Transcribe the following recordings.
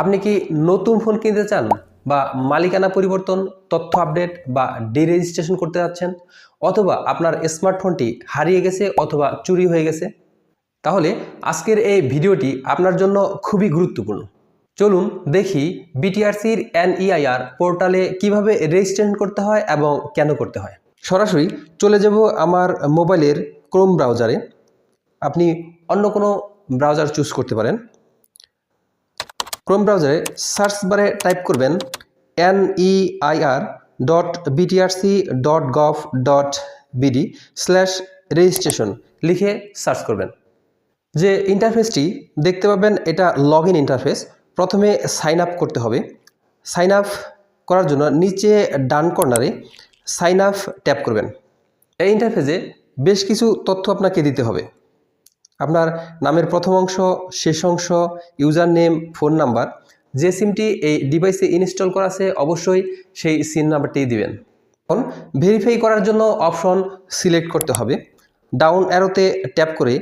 আপনি কি নতুন ফোন কিনতে চান বা মালিকানা পরিবর্তন, তথ্য আপডেট বা ডিরেজিস্ট্রেশন করতে যাচ্ছেন? অথবা আপনার স্মার্টফোনটি হারিয়ে গেছে অথবা চুরি হয়ে গেছে? তাহলে আজকের এই ভিডিওটি আপনার জন্য খুবই গুরুত্বপূর্ণ। চলুন দেখি বিটিআরসির এনইআইআর পোর্টালে কীভাবে রেজিস্ট্রেশন করতে হয় এবং কেন করতে হয়। সরাসরি চলে যাব আমার মোবাইলের ক্রোম ব্রাউজারে আপনি অন্য কোনো ব্রাউজার চুজ করতে পারেন। ক্রোম ব্রাউজারে সার্চ বারে টাইপ করবেন N R dot BTRC dot gov dot BD slash registration লিখে সার্চ করবেন। যে ইন্টারফেসটি দেখতে পাবেন এটা লগ ইন ইন্টারফেস প্রথমে সাইন আপ করতে হবে। সাইন আপ করার জন্য নিচে ডান কর্নারে সাইন আপ ট্যাপ করবেন। এই ইন্টারফেসে বেশ কিছু তথ্য আপনাকে দিতে হবে। আপনার নামের প্রথম অংশ, শেষ অংশ ইউজার নেম ফোন নাম্বার, যে সিমটি এই ডিভাইসে ইনস্টল করা আছে, অবশ্যই সেই সিম নাম্বারটি দিবেন। এখন ভেরিফাই করার জন্য অপশন সিলেক্ট করতে হবে। ডাউন অ্যারোতে ট্যাপ করে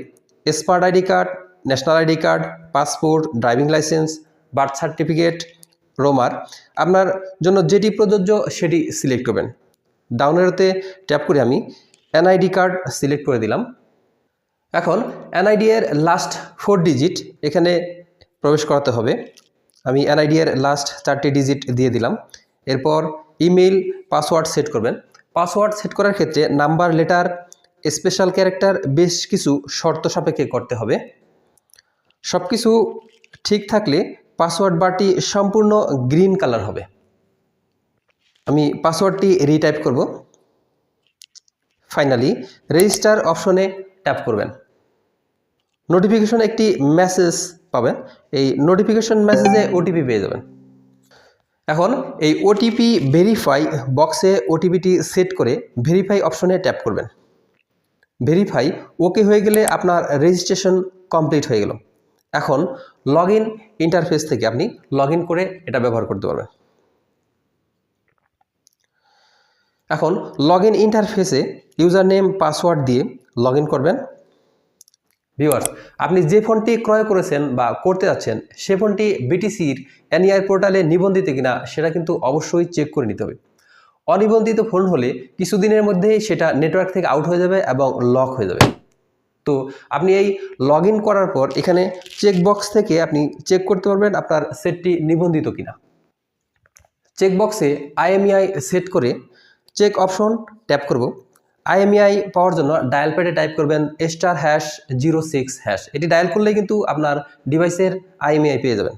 smart ID card national ID card passport driving licence birth certificate রোমার আপনার জন্য যেটি প্রযোজ্য সেটি সিলেক্ট করবেন। ডাউন অ্যারোতে ট্যাপ করে আমি এনআইডি কার্ড সিলেক্ট করে দিলাম। এখন এনআইডি এর লাস্ট ফোর ডিজিট এখানে প্রবেশ করাতে হবে। আমি এনআইডি এর লাস্ট চারটি ডিজিট দিয়ে দিলাম। এরপর ইমেল পাসওয়ার্ড সেট করবেন। পাসওয়ার্ড সেট করার ক্ষেত্রে নাম্বার লেটার স্পেশাল ক্যারেক্টার বেশ কিছু শর্ত সাপেক্ষে করতে হবে। সব কিছু ঠিক থাকলে পাসওয়ার্ড বারটি সম্পূর্ণ গ্রিন কালার হবে। আমি পাসওয়ার্ডটি রিটাইপ করব। ফাইনালি রেজিস্টার অপশনে ট্যাপ করবেন। নোটিফিকেশন একটি মেসেজ পাবেন। এই নোটিফিকেশন মেসেজে ওটিপি পেয়ে যাবেন। এখন এই ওটিপি ভেরিফাই বক্সে ওটিপিটি সেট করে ভেরিফাই অপশনে ট্যাপ করবেন। ভেরিফাই ওকে হয়ে গেলে আপনার রেজিস্ট্রেশন কমপ্লিট হয়ে গেল। এখন লগ ইন ইন্টারফেস থেকে আপনি লগ করে এটা ব্যবহার করতে পারবেন। এখন লগ ইন ইন্টারফেসে ইউজার নেম পাসওয়ার্ড দিয়ে লগ করবেন। ভিউয়ার্স, আপনি যে ফোনটি ক্রয় করেছেন বা করতে যাচ্ছেন, সে ফোনটি বিটিসির এনইআই পোর্টালে নিবন্ধিত কিনা সেটা কিন্তু অবশ্যই চেক করে নিতে হবে। অনিবন্ধিত ফোন হলে কিছুদিনের মধ্যেই সেটা নেটওয়ার্ক থেকে আউট হয়ে যাবে এবং লক হয়ে যাবে। তো আপনি এই লগ করার পর এখানে চেক বক্স থেকে আপনি চেক করতে পারবেন আপনার সেটটি নিবন্ধিত কিনা। চেক বক্সে আইএমইআই সেট করে চেক অপশন ট্যাপ করব। আইএমইআই পাওয়ার জন্য ডায়াল প্যাডে টাইপ করবেন star hash zero six hash এটি ডায়াল করলে কিন্তু আপনার ডিভাইসের আইএমইআই পেয়ে যাবেন।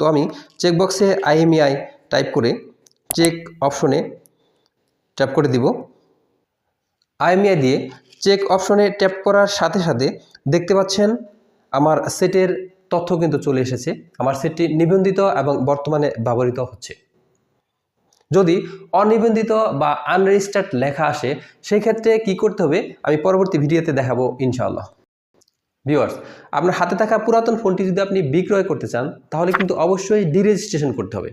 তো আমি চেক বক্সে আইএমইআই টাইপ করে চেক অপশনে ট্যাপ করে দিব। আইএমইআই দিয়ে চেক অপশনে ট্যাপ করার সাথে সাথে দেখতে পাচ্ছেন আমার সেটের তথ্য কিন্তু চলে এসেছে। আমার সেটটি নিবন্ধিত এবং বর্তমানে ব্যবহৃত হচ্ছে। যদি অনিবন্ধিত বা আনরেজিস্টার্ড লেখা আসে সেই ক্ষেত্রে কি করতে হবে? আমি পরবর্তী ভিডিওতে দেখাবো, ইনশাআল্লাহ। ভিউয়ার্স আপনার হাতে থাকা পুরাতন ফোনটি যদি আপনি বিক্রয় করতে চান, তাহলে কিন্তু অবশ্যই ডিরেজিস্ট্রেশন করতে হবে।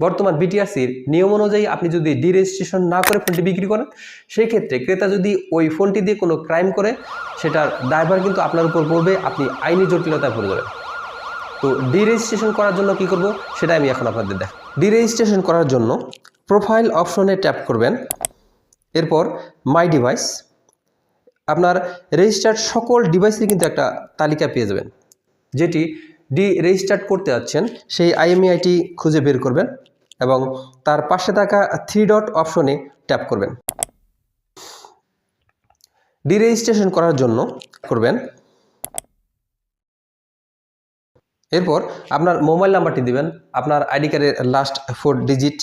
বর্তমান বিটিআরসির নিয়ম অনুযায়ী আপনি যদি ডিরেজিস্ট্রেশন না করে ফোনটি বিক্রি করেন সেই ক্ষেত্রে ক্রেতা যদি ওই ফোনটি দিয়ে কোনো ক্রাইম করে, সেটার ড্রাইভার কিন্তু আপনার উপর পড়বে, আপনি আইনি জটিলতায় পড়ে যাবেন তো ডিরেজিস্ট্রেশন করার জন্য কি করব? সেটা আমি এখন আপনাদের দেখ ডিরেজিস্ট্রেশন করার জন্য প্রোফাইল অপশনে ট্যাপ করবেন। এরপর মাই ডিভাইস আপনার রেজিস্টার্ড সকল ডিভাইসের কিন্তু একটা তালিকা পেয়ে যাবেন। যেটি ডি রেজিস্টার্ড করতে যাচ্ছেন, সেই আইএমইআইটি খুঁজে বের করবেন এবং তার পাশে থাকা থ্রি ডট অপশনে ট্যাপ করবেন। ডিরেজিস্ট্রেশন করার জন্য করবেন। এরপর আপনার মোবাইল নাম্বারটি দিবেন, আপনার আইডি কার্ডের লাস্ট ফোর ডিজিট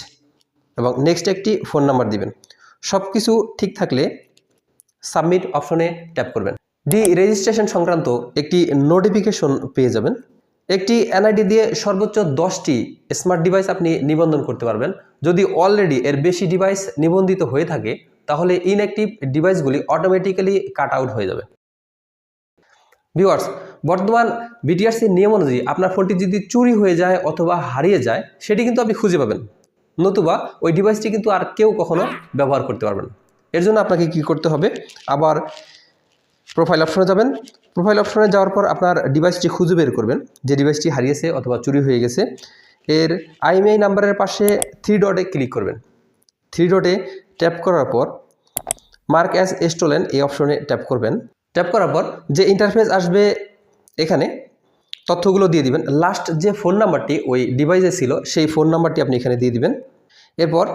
এবং নেক্সট একটি ফোন নাম্বার দিবেন। সব কিছু ঠিক থাকলে সাবমিট অপশনে ট্যাপ করবেন। ডি রেজিস্ট্রেশন সংক্রান্ত একটি নোটিফিকেশন পেয়ে যাবেন। একটি এনআইডি দিয়ে সর্বোচ্চ দশটি স্মার্ট ডিভাইস আপনি নিবন্ধন করতে পারবেন। যদি অলরেডি এর বেশি ডিভাইস নিবন্ধিত হয়ে থাকে, তাহলে ইনঅ্যাক্টিভ ডিভাইসগুলি অটোমেটিক্যালি কাট আউট হয়ে যাবে। ভিউয়ার্স, বর্তমান বিটিআরসির নিয়ম অনুযায়ী আপনার ফোনটি যদি চুরি হয়ে যায় অথবা হারিয়ে যায়, সেটি কিন্তু আপনি খুঁজে পাবেন। নতুবা ওই ডিভাইসটি কিন্তু আর কেউ কখনো ব্যবহার করতে পারবেন এর জন্য আপনাকে কি করতে হবে, আবার প্রোফাইল অপশনে যাবেন। প্রোফাইল অপশনে যাওয়ার পর আপনার ডিভাইসটি খুঁজে বের করবেন, যে ডিভাইসটি হারিয়েছে অথবা চুরি হয়ে গেছে। এর আইএমআই নাম্বারের পাশে থ্রি ডটে ক্লিক করবেন। থ্রি ডটে ট্যাপ করার পর মার্ক অ্যাজ স্টোলেন এই অপশনে ট্যাপ করবেন। ট্যাপ করার পর যে ইন্টারফেস আসবে এখানে, তথ্যগুলো দিয়ে দিবেন। লাস্ট যে ফোন নাম্বারটি ওই ডিভাইসে ছিল, সেই ফোন নাম্বারটি আপনি এখানে দিয়ে দিবেন। এরপর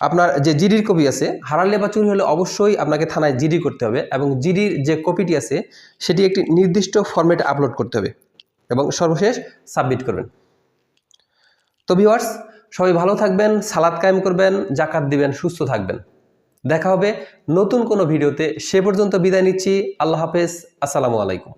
আপনার যে জিডির কপি আছে, হারালে বা চুরি হলে অবশ্যই আপনাকে থানায় জিডি করতে হবে এবং জিডির যে কপিটি আছে, সেটি একটি নির্দিষ্ট ফরম্যাটে আপলোড করতে হবে এবং সর্বশেষ সাবমিট করবেন। তো ভিওয়ার্স সবাই ভালো থাকবেন, সালাদ কায়েম করবেন, জাকাত দিবেন, সুস্থ থাকবেন। দেখা হবে নতুন কোনো ভিডিওতে। সে পর্যন্ত বিদায় নিচ্ছি। আল্লাহ হাফেজ। আসসালামু আলাইকুম।